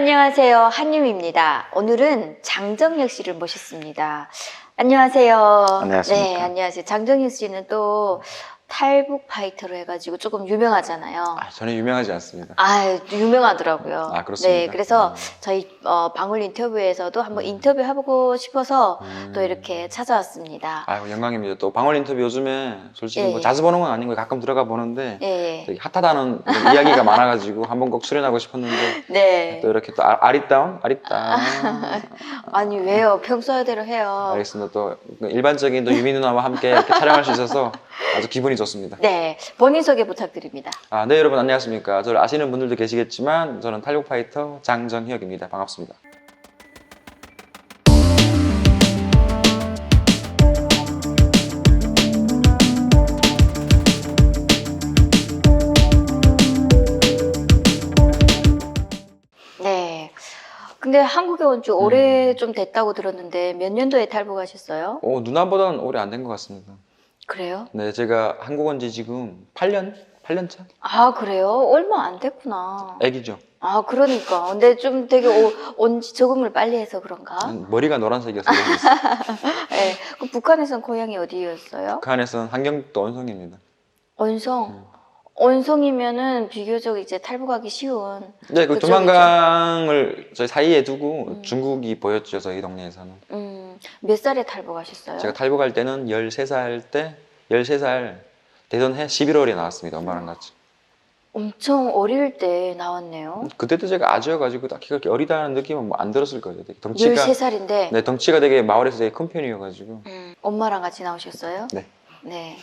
안녕하세요. 한유입니다. 오늘은 장정혁 씨를 모셨습니다. 안녕하세요. 안녕하십니까. 네, 안녕하세요. 장정혁 씨는 또 탈북 파이터로 해가지고 조금 유명하잖아요. 아, 저는 유명하지 않습니다. 아, 유명하더라고요. 아, 그렇습니까? 네, 그래서 음. 저희 어, 방울 인터뷰에서도 한번 인터뷰 해보고 싶어서 음. 또 이렇게 찾아왔습니다. 아유, 영광입니다. 또 방울 인터뷰 요즘에 솔직히 예, 뭐 예. 자주 보는 건 아니고 가끔 들어가 보는데 예, 예. 되게 핫하다는 이야기가 많아가지고 한번 꼭 출연하고 싶었는데 네. 또 이렇게 또 아, 아리따운? 아리따운. 아니, 왜요? 평소대로 해요. 알겠습니다. 또 일반적인 또 유미 누나와 함께 이렇게 촬영할 수 있어서 아주 기분이 좋습니다. 네, 본인 소개 부탁드립니다. 아, 네, 여러분 안녕하십니까. 저를 아시는 분들도 계시겠지만 저는 탈북 파이터 장정혁입니다. 반갑습니다. 네. 근데 한국에 온지 음. 오래 좀 됐다고 들었는데 몇 년도에 탈북하셨어요? 오, 누나보다는 오래 안 된 것 같습니다. 그래요? 네, 제가 한국 온 지 지금 8년? 8년 차? 아, 그래요? 얼마 안 됐구나. 애기죠. 아, 그러니까. 근데 좀 되게 온지 적응을 빨리 해서 그런가? 머리가 노란색이어서 그랬어요. 네. 그 북한에선 고향이 어디였어요? 북한에서는 한경도 원성입니다. 원성. 음. 원성이면은 비교적 이제 탈북하기 쉬운. 네, 그 그쪽이죠. 두만강을 저희 사이에 두고 음. 중국이 보였죠, 저희 동네에서는. 음, 몇 살에 탈북하셨어요? 제가 탈북할 때는 13살 때, 13살 되던 해 11월에 나왔습니다, 엄마랑 같이. 엄청 어릴 때 나왔네요. 그때도 제가 아주여가지고 딱히 그렇게 어리다는 느낌은 뭐안 들었을 거예요. 되게 덩치가, 13살인데 네, 덩치가 되게 마을에서 되게 큰 편이어가지고. 음, 엄마랑 같이 나오셨어요? 네. 네.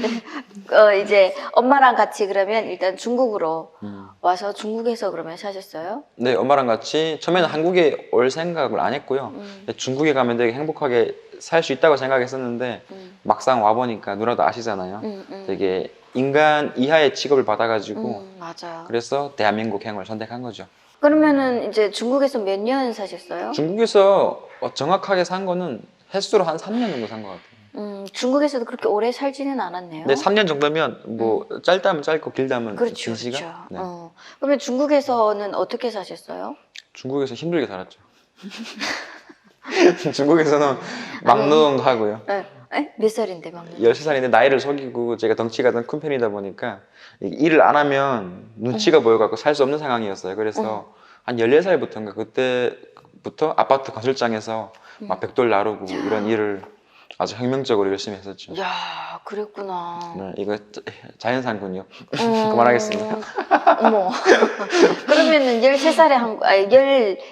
네. 어, 이제 엄마랑 같이 그러면 일단 중국으로 음. 와서 중국에서 그러면 사셨어요? 네, 엄마랑 같이 처음에는 한국에 올 생각을 안 했고요. 음, 중국에 가면 되게 행복하게 살 수 있다고 생각했었는데 음, 막상 와 보니까 누나도 아시잖아요. 음, 음. 되게 인간 이하의 취급을 받아가지고 음, 맞아요. 그래서 대한민국 행을 선택한 거죠. 그러면은 이제 중국에서 몇 년 사셨어요? 중국에서 어, 정확하게 산 거는 횟수로 한 3년 정도 산 것 같아요. 음, 중국에서도 그렇게 오래 살지는 않았네요. 근데 3년 정도면 뭐 짧다면 짧고 길다면 음. 그렇죠, 긴 시간? 그렇죠. 네. 어. 그러면 중국에서는 어떻게 사셨어요? 중국에서 힘들게 살았죠. 중국에서는 막노동도 하고요. 네. 에? 몇 살인데 막? 13살인데 나이를 속이고 제가 덩치가 좀 큰 편이다 보니까 이- 일을 안 하면 눈치가 보여갖고 살 수 없는 상황이었어요. 그래서 한 14살부터인가 그때 부터 아파트 건설장에서 막 벽돌 나르고 이런 일을 아주 혁명적으로 열심히 했었죠. 야, 그랬구나. 네, 이거 자- 자연산군요. 음, 그만하겠습니다. 어머. 그러면은 13살에 한국, 아니,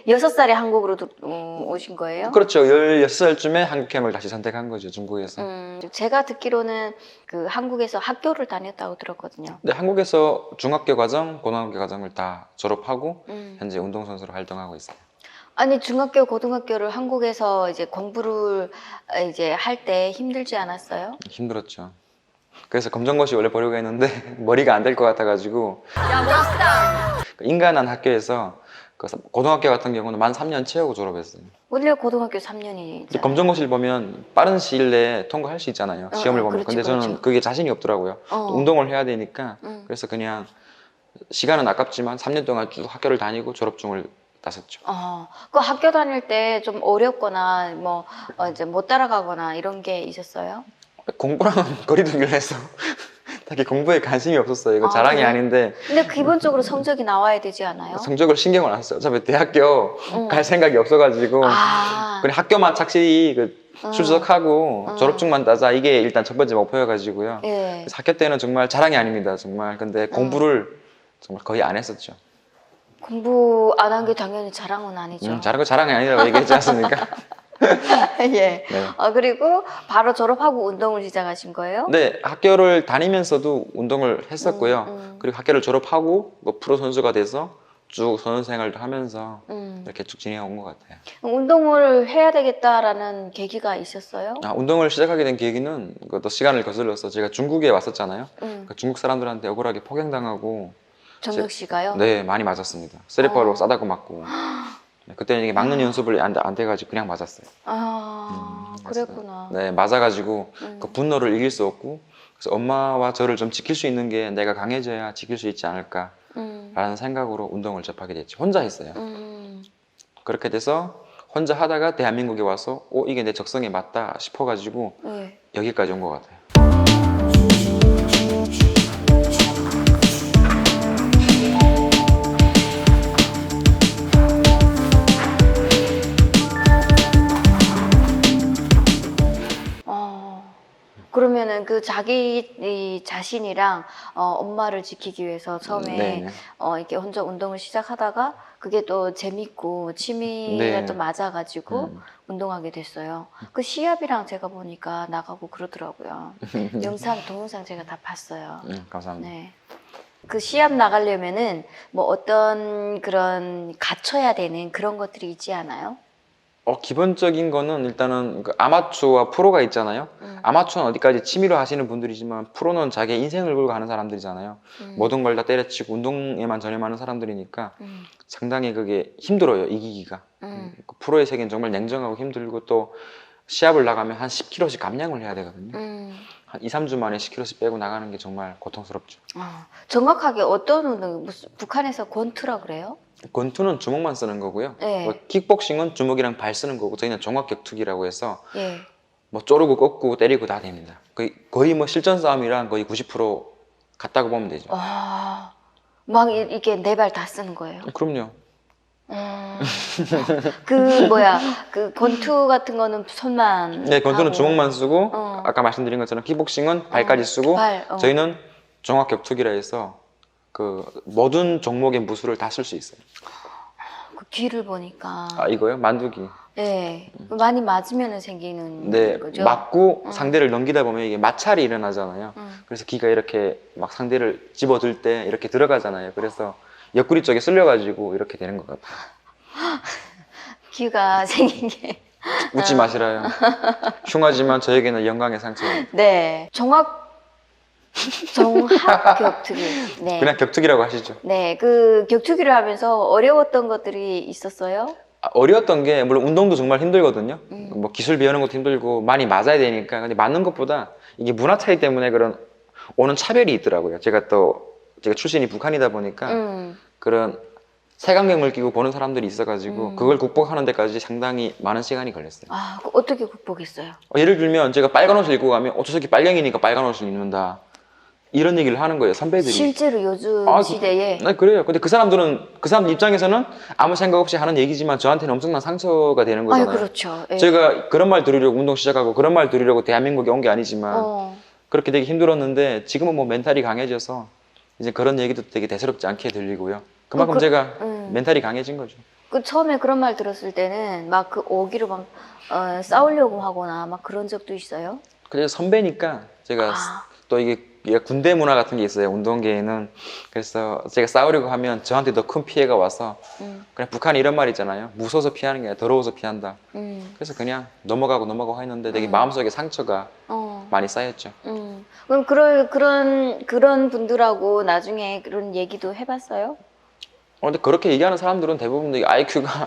16살에 한국으로 도- 음, 오신 거예요? 그렇죠. 16살쯤에 한국행을 다시 선택한 거죠, 중국에서. 음, 제가 듣기로는 그 한국에서 학교를 다녔다고 들었거든요. 근데 한국에서 중학교 과정, 고등학교 과정을 다 졸업하고 음. 현재 운동선수로 활동하고 있어요. 아니, 중학교, 고등학교를 한국에서 이제 공부를 이제 할 때 힘들지 않았어요? 힘들었죠. 그래서 검정고시 원래 보려고 했는데 머리가 안 될 것 같아가지고 그 인간한 학교에서 그 고등학교 같은 경우는 만 3년 채우고 졸업했어요. 원래 고등학교 3년이죠. 근데 검정고시를 보면 빠른 시일 내에 통과할 수 있잖아요. 어, 시험을 어, 보면. 그렇지, 근데 저는 그렇죠. 그게 자신이 없더라고요. 어. 운동을 해야 되니까 음. 그래서 그냥 시간은 아깝지만 3년 동안 쭉 학교를 다니고 졸업증을 땄었죠. 어, 그 학교 다닐 때 좀 어렵거나 뭐 어, 이제 못 따라가거나 이런 게 있었어요? 공부랑은 거리두기를 해서 딱히 공부에 관심이 없었어요. 이거 아, 자랑이 그래요? 아닌데 근데 기본적으로 성적이 나와야 되지 않아요? 성적을 신경을 안 썼어요. 어차피 대학교 어. 갈 생각이 없어가지고 아, 그냥 학교만 착실히 그 어. 출석하고 어. 졸업증만 따자 이게 일단 첫 번째 목표여가지고요. 예. 그래서 학교 때는 정말 자랑이 아닙니다. 정말 근데 공부를 정말 거의 안 했었죠. 공부 안 한 게 당연히 자랑은 아니죠. 음, 잘한 거 자랑이 아니라고 얘기했지 않습니까? 예. 네. 어, 그리고 바로 졸업하고 운동을 시작하신 거예요? 근데 학교를 다니면서도 운동을 했었고요. 음, 음. 그리고 학교를 졸업하고 뭐 프로 선수가 돼서 쭉 선수 생활도 하면서 음. 이렇게 쭉 지내온 것 같아요. 운동을 해야 되겠다라는 계기가 있었어요? 아, 운동을 시작하게 된 계기는 그것도 시간을 거슬러서 제가 중국에 왔었잖아요. 음. 그 중국 사람들한테 억울하게 폭행당하고 정혁 씨가요? 네 많이 맞았습니다. 쓰레빠로 어. 싸다고 맞고 네, 그때는 이게 막는 연습을 안, 안 돼가지고 그냥 맞았어요. 아, 음, 그랬구나. 네 맞아가지고 음. 그 분노를 이길 수 없고 그래서 엄마와 저를 좀 지킬 수 있는 게 내가 강해져야 지킬 수 있지 않을까 라는 생각으로 운동을 접하게 됐죠. 혼자 했어요. 음. 그렇게 돼서 혼자 하다가 대한민국에 와서 오 이게 내 적성에 맞다 싶어가지고 네. 여기까지 온 것 같아요. 그러면은 그 자기 이 자신이랑 어, 엄마를 지키기 위해서 처음에 네네. 어, 이렇게 혼자 운동을 시작하다가 그게 또 재밌고 취미가 네. 또 맞아가지고 음. 운동하게 됐어요. 그 시합이랑 제가 보니까 나가고 그러더라고요. 영상, 동영상 제가 다 봤어요. 음, 감사합니다. 네. 그 시합 나가려면은 뭐 어떤 그런 갖춰야 되는 그런 것들이 있지 않아요? 어, 기본적인 거는 일단은 그 아마추어와 프로가 있잖아요. 음. 아마추어는 어디까지 취미로 하시는 분들이지만 프로는 자기 인생을 걸고 하는 사람들이잖아요. 음. 모든 걸 다 때려치고 운동에만 전념하는 사람들이니까 음. 상당히 그게 힘들어요 이기기가. 음. 그 프로의 세계는 정말 냉정하고 힘들고 또 시합을 나가면 한 10kg씩 감량을 해야 되거든요. 음. 한 2, 3주 만에 10kg씩 빼고 나가는 게 정말 고통스럽죠. 아, 정확하게 어떤 운동, 무슨 북한에서 권투라 그래요? 권투는 주먹만 쓰는 거고요. 네. 뭐 킥복싱은 주먹이랑 발 쓰는 거고 저희는 종합격투기라고 해서 예. 뭐 쪼르고 꺾고 때리고 다 됩니다. 거의, 거의 뭐 실전 싸움이랑 거의 90% 같다고 보면 되죠. 아, 막 이- 이게 네 발 다 쓰는 거예요. 그럼요. 음. 그 뭐야, 그 권투 같은 거는 손만. 네, 권투는 하고. 주먹만 쓰고 어. 아까 말씀드린 것처럼 킥복싱은 발까지 쓰고 발, 어. 저희는 종합 격투기라 해서 그 모든 종목의 무술을 다 쓸 수 있어요. 그 뒤를 보니까. 아 이거요? 만두기. 네, 많이 맞으면 생기는 네, 거죠. 맞고 음. 상대를 넘기다 보면 이게 마찰이 일어나잖아요. 음. 그래서 기가 이렇게 막 상대를 집어들 때 이렇게 들어가잖아요. 그래서 옆구리 쪽에 쓸려가지고 이렇게 되는 것 같아요. 기가 생긴 게. 웃지 마시라요. 흉하지만 저에게는 영광의 상처예요. 네, 종합 종합 격투기. 네. 그냥 격투기라고 하시죠. 네, 그 격투기를 하면서 어려웠던 것들이 있었어요? 아, 어려웠던 게 물론 운동도 정말 힘들거든요. 음. 뭐 기술 배우는 것도 힘들고 많이 맞아야 되니까 근데 맞는 것보다 이게 문화 차이 때문에 그런 오는 차별이 있더라고요. 제가 또 제가 출신이 북한이다 보니까 음. 그런 색안경을 끼고 보는 사람들이 있어가지고 음. 그걸 극복하는 데까지 상당히 많은 시간이 걸렸어요. 아, 그 어떻게 극복했어요? 어, 예를 들면 제가 빨간 옷을 입고 가면 어, 저 새끼 빨갱이니까 빨간 옷을 입는다. 이런 얘기를 하는 거예요, 선배들이. 실제로 요즘 아, 그- 시대에 네, 그래요. 근데 그 사람들은 그 사람 입장에서는 아무 생각 없이 하는 얘기지만 저한테는 엄청난 상처가 되는 아유 거잖아요. 그렇죠. 예. 제가 그런 말 들으려고 운동 시작하고 그런 말 들으려고 대한민국에 온 게 아니지만 어, 그렇게 되게 힘들었는데 지금은 뭐 멘탈이 강해져서 이제 그런 얘기도 되게 대수롭지 않게 들리고요. 그만큼 그- 제가 음. 멘탈이 강해진 거죠. 그 처음에 그런 말 들었을 때는 막 그 오기로 막 어, 싸우려고 하거나 막 그런 적도 있어요. 그래서 선배니까 제가 아, 또 이게 군대 문화 같은 게 있어요. 운동계에는. 그래서 제가 싸우려고 하면 저한테 더 큰 피해가 와서 음, 그냥 북한이 이런 말 있잖아요. 무서워서 피하는 게 아니라 더러워서 피한다. 음, 그래서 그냥 넘어가고 넘어가고 했는데 되게 음. 마음속에 상처가 어, 많이 쌓였죠. 음. 그럼 그럴 그런 그런 분들하고 나중에 그런 얘기도 해봤어요? 어, 근데 그렇게 얘기하는 사람들은 대부분 IQ가 음,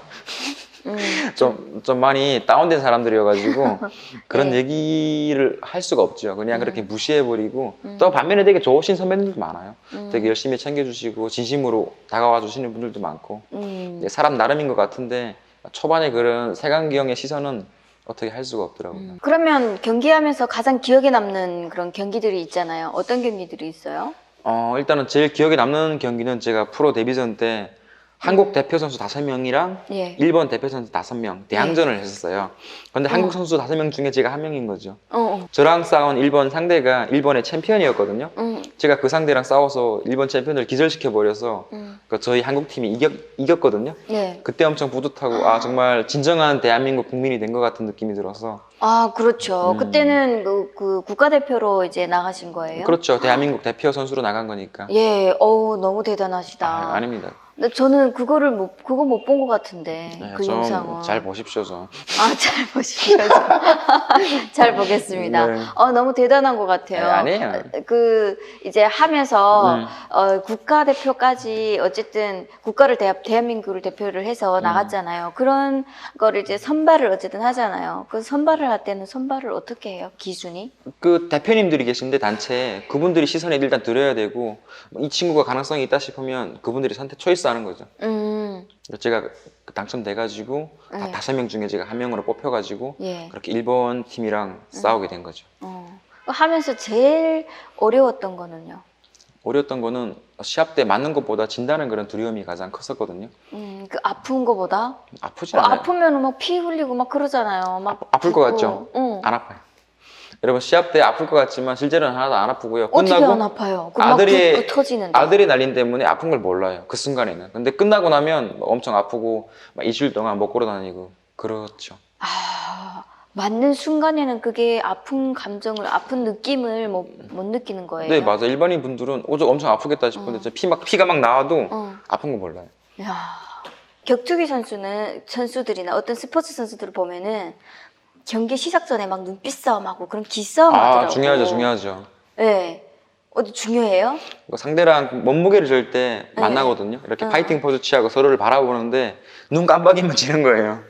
좀, 좀 많이 다운된 사람들이어가지고 그런 네. 얘기를 할 수가 없죠. 그냥 음. 그렇게 무시해버리고 음. 또 반면에 되게 좋으신 선배님들도 많아요. 음, 되게 열심히 챙겨주시고 진심으로 다가와 주시는 분들도 많고 음, 사람 나름인 것 같은데 초반에 그런 색안경의 시선은 어떻게 할 수가 없더라고요. 음. 그러면 경기하면서 가장 기억에 남는 그런 경기들이 있잖아요. 어떤 경기들이 있어요? 어, 일단은 제일 기억에 남는 경기는 제가 프로 데뷔전 때 한국 대표 선수 다섯 명이랑 예. 일본 대표 선수 다섯 명 대항전을 했었어요. 근데 어. 한국 선수 다섯 명 중에 제가 한 명인 거죠. 어, 어. 저랑 싸운 일본 상대가 일본의 챔피언이었거든요. 음, 제가 그 상대랑 싸워서 일본 챔피언을 기절시켜 버려서 음. 그 저희 한국 팀이 이겼, 이겼거든요. 네. 그때 엄청 뿌듯하고 아 정말 진정한 대한민국 국민이 된 것 같은 느낌이 들어서 아, 그렇죠. 음. 그때는 그, 그 국가대표로 이제 나가신 거예요? 그렇죠 대한민국 대표 선수로 나간 거니까 예, 어우, 너무 대단하시다. 아, 아닙니다. 근데 저는 그거를 못 그거 못 본 것 같은데 네, 그 영상은 좀잘 보십시오 좀. 아잘 보시죠 잘 보겠습니다 네. 어 너무 대단한 것 같아요 네, 아니에요. 그 이제 하면서 음. 어, 국가대표까지 어쨌든 국가를 대, 대한민국을 대표를 해서 나갔잖아요. 그런 거를 이제 선발을 어쨌든 하잖아요. 그 선발을 할 때는 선발을 어떻게 해요? 기준이? 그 대표님들이 계신데 단체 그분들이 시선에 일단 들어야 되고 이 친구가 가능성이 있다 싶으면 그분들이 선택 초이스 하는 거죠. 음, 제가 그 당첨돼가지고 네. 다 다섯 명 중에 제가 한 명으로 뽑혀가지고 예. 그렇게 일본 팀이랑 싸우게 된 거죠. 어. 하면서 제일 어려웠던 거는요. 어려웠던 거는 시합 때 맞는 것보다 진다는 그런 두려움이 가장 컸었거든요. 음, 그 아픈 거보다 아프진 어, 않아요. 아프면 막 피 흘리고 막 그러잖아요. 막 아, 아플 것 붓고. 같죠? 응. 안 아파요. 여러분 시합 때 아플 것 같지만 실제로는 하나도 안 아프고요. 어떻게 끝나고 안 아파요? 그막 아들이- 붓고 터지는데. 아드레날린 때문에 아픈 걸 몰라요. 그 순간에는. 근데 끝나고 나면 엄청 아프고 막 일주일 동안 못 걸어 다니고 그렇죠. 아, 맞는 순간에는 그게 아픈 감정을, 아픈 느낌을 못, 못 느끼는 거예요. 네 맞아. 일반인 분들은 오저 엄청 아프겠다 싶은데 피막 피가 막 나와도 어. 아픈 거 몰라요. 야, 격투기 선수는 선수들이나 어떤 스포츠 선수들을 보면은 경기 시작 전에 막 눈빛 싸움하고 그런 기싸움 하더라고요. 아 중요하죠, 중요하죠. 네. 어디 중요해요? 이거 상대랑 몸무게를 잴 때 네. 만나거든요. 이렇게 어. 파이팅 포즈 취하고 서로를 바라보는데 눈 깜빡이면 지는 거예요.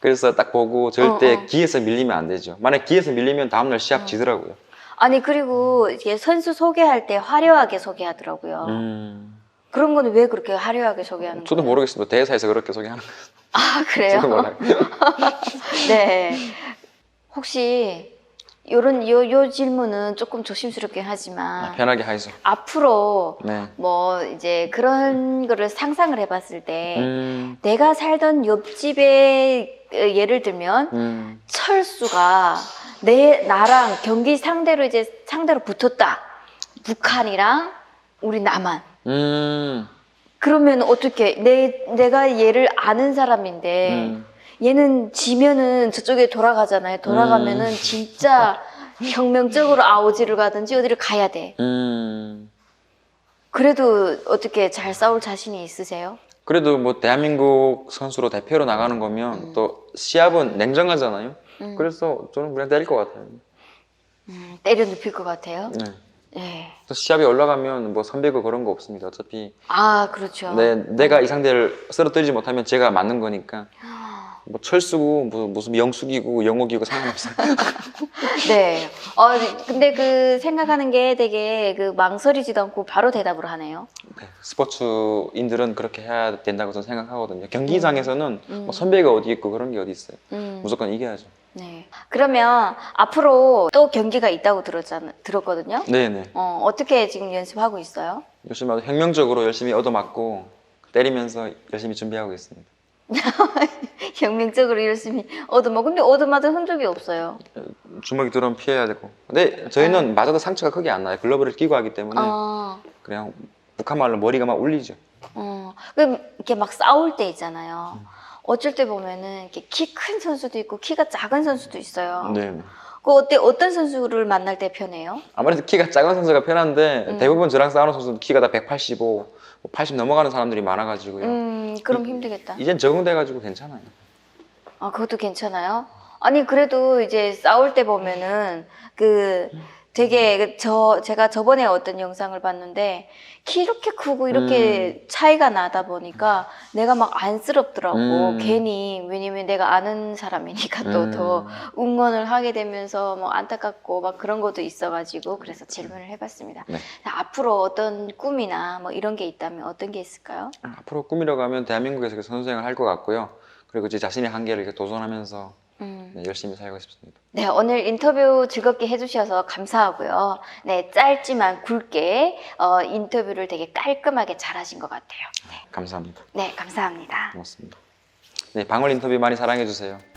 그래서 딱 보고 절대 어, 어. 기에서 밀리면 안 되죠. 만약 기에서 밀리면 다음날 시합 어. 지더라고요. 아니 그리고 이게 선수 소개할 때 화려하게 소개하더라고요. 음, 그런 거는 왜 그렇게 화려하게 소개하는 저도 거예요? 모르겠습니다. 대회사에서 그렇게 소개하는 거. 아 그래요? 저도 몰라요. 네. 혹시 요런 요, 요 질문은 조금 조심스럽긴 하지만 편하게 하이소. 앞으로 네. 뭐 이제 그런 거를 상상을 해봤을 때 음, 내가 살던 옆집에 어, 예를 들면 음, 철수가 내 나랑 경기 상대로 이제 상대로 붙었다 북한이랑 우리 남한 음, 그러면 어떻게 내 내가 얘를 아는 사람인데 음. 얘는 지면은 저쪽에 돌아가잖아요. 돌아가면은 음. 진짜 혁명적으로 아오지를 가든지 어디를 가야 돼. 음. 그래도 어떻게 잘 싸울 자신이 있으세요? 그래도 뭐 대한민국 선수로 대표로 나가는 거면 음. 또 시합은 냉정하잖아요. 음, 그래서 저는 그냥 때릴 것 같아요. 음, 때려 눕힐 것 같아요. 네. 네. 그래서 시합에 올라가면 뭐 선배고 그런 거 없습니다. 어차피 아 그렇죠. 내, 내가 이 상대를 쓰러뜨리지 못하면 제가 맞는 거니까 뭐 철수고 뭐, 무슨 영숙이고 영옥이고 상관없어요. 네. 어 근데 그 생각하는 게 되게 그 망설이지도 않고 바로 대답을 하네요. 네, 스포츠인들은 그렇게 해야 된다고 저는 생각하거든요. 경기장에서는 음. 뭐 선배가 어디 있고 그런 게 어디 있어요. 음. 무조건 이겨야죠. 네. 그러면 앞으로 또 경기가 있다고 들었잖아 들었거든요. 네네. 어 어떻게 지금 연습하고 있어요? 열심히 하고 혁명적으로 열심히 얻어맞고 때리면서 열심히 준비하고 있습니다. 혁명적으로 열심히 얻어먹. 근데 얻어맞은 흔적이 없어요. 주먹이 들어오면 피해야 되고. 근데 저희는 맞아도 상처가 크게 안 나요. 글러브를 끼고 하기 때문에 어, 그냥 북한 말로 머리가 막 울리죠. 어. 그럼 이렇게 막 싸울 때 있잖아요. 어쩔 때 보면은 이렇게 키 큰 선수도 있고 키가 작은 선수도 있어요. 네. 그 어때 어떤 선수를 만날 때 편해요? 아무래도 키가 작은 선수가 편한데 음. 대부분 저랑 싸우는 선수는 키가 다 185, 80 넘어가는 사람들이 많아가지고요. 음, 그럼 힘들겠다. 이젠 적응돼가지고 괜찮아요. 아, 그것도 괜찮아요? 아니, 그래도 이제 싸울 때 보면은 그 되게 그 저, 제가 저번에 어떤 영상을 봤는데 키 이렇게 크고 이렇게 차이가 나다 보니까 내가 막 안쓰럽더라고. 음. 괜히, 왜냐면 내가 아는 사람이니까 또 음. 더 응원을 하게 되면서 뭐 안타깝고 막 그런 것도 있어가지고 그래서 질문을 해봤습니다. 네. 앞으로 어떤 꿈이나 뭐 이런 게 있다면 어떤 게 있을까요? 앞으로 꾸미러 가면 대한민국에서 그 선수생활 할 것 같고요. 그리고 제 자신의 한계를 이렇게 도전하면서 음. 네, 열심히 살고 싶습니다. 네, 오늘 인터뷰 즐겁게 해주셔서 감사하고요. 네, 짧지만 굵게 어, 인터뷰를 되게 깔끔하게 잘하신 것 같아요. 감사합니다. 네, 감사합니다. 고맙습니다. 네, 방울 인터뷰 많이 사랑해주세요.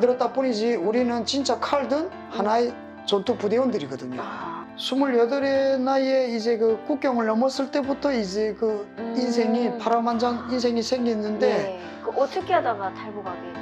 안 들었다 뿐이지 우리는 진짜 칼든 하나의 전투 부대원들이거든요. 아, 28의 나이에 이제 그 국경을 넘었을 때부터 이제 그 음. 인생이 파란만장 인생이 생겼는데 네. 그 어떻게 하다가 탈북하게?